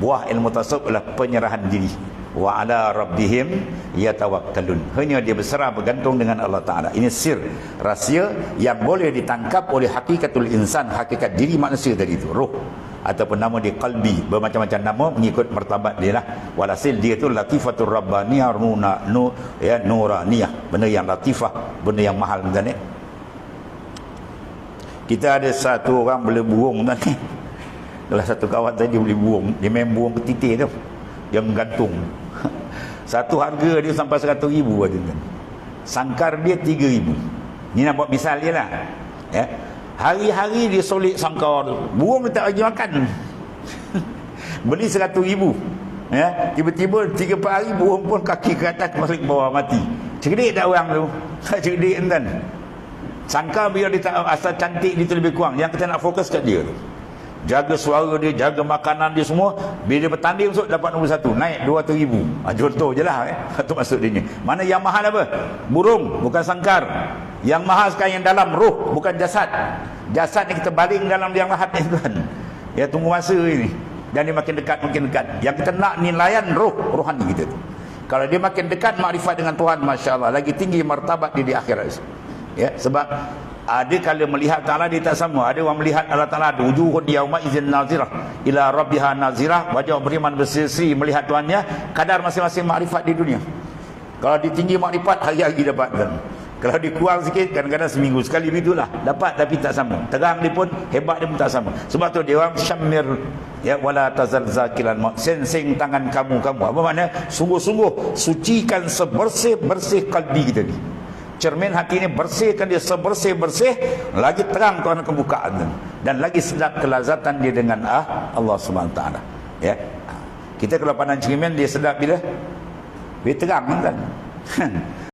buah ilmu tasawuf adalah penyerahan diri. Wa ala rabbihim yatawakkalun. Hanya dia berserah bergantung dengan Allah taala. Ini sir rahsia yang boleh ditangkap oleh hakikatul insan hakikat diri manusia tadi itu roh ataupun nama dia qalbi. Bermacam-macam nama mengikut martabat dia lah. Walhasil dia tu latifatul rabbaniyah nuna nu ya nuraniyah. Benda yang latifah benda yang mahal tuan ni? Kita ada satu orang boleh buung tuan Salah satu kawan tadi boleh buung dia main buung ke titik tu. Dia menggantung satu harga dia sampai 100 ribu ada kan. Sangkar dia 3 ribu. Ni nak buat misal je lah. Ya. Hari-hari dia solik sangkar burung dia tak bagi makan. Beli 100 ribu. Ya. Tiba-tiba 3-4 hari burung pun kaki ke atas balik bawah mati. Cerdik tak orang tu. Tak cerdik kan sangkar biar dia tak asal cantik dia tu lebih kurang. Yang kita nak fokus kat dia tu jaga suara dia, jaga makanan dia semua. Bila bertanding esok dapat nombor satu. Naik 200 ribu ha, contoh je lah eh. itu maksud dia mana yang mahal apa? burung bukan sangkar. Yang mahal sekarang yang dalam roh bukan jasad. Jasad ni kita baling dalam yang lahat ni tuan. Ya tunggu masa ini dan dia makin dekat makin dekat. Yang kita nak ni layan roh rohani kita tu. Kalau dia makin dekat makrifat dengan Tuhan Masya Allah. Lagi tinggi martabat dia di akhirat. Ya sebab ada kala melihat Ta'ala dia tak sama. Ada orang melihat Allah Ta'ala wujuhun yauma izin nazirah. Ila rabbiha nazirah. Wajah beriman berseri melihat Tuhannya. Kadar masing-masing makrifat di dunia. Kalau dia tinggi makrifat hari-hari dapat kan. Kalau dia kurang sikit kadang-kadang seminggu sekali begitulah. Dapat tapi tak sama. Terang dia pun hebat dia pun tak sama. Sebab tu dia orang syamir ya wala tazal zakilan sensing tangan kamu kamu apa makna sungguh-sungguh sucikan sebersih-bersih kalbi kita ni cermin hati ini bersihkan dia sebersih-bersih lagi terang Tuhan kebukaan dan lagi sedap kelazatan dia dengan ah Allah taala. Ya. Kita kalau pandang cermin dia sedap bila? Bila terang kan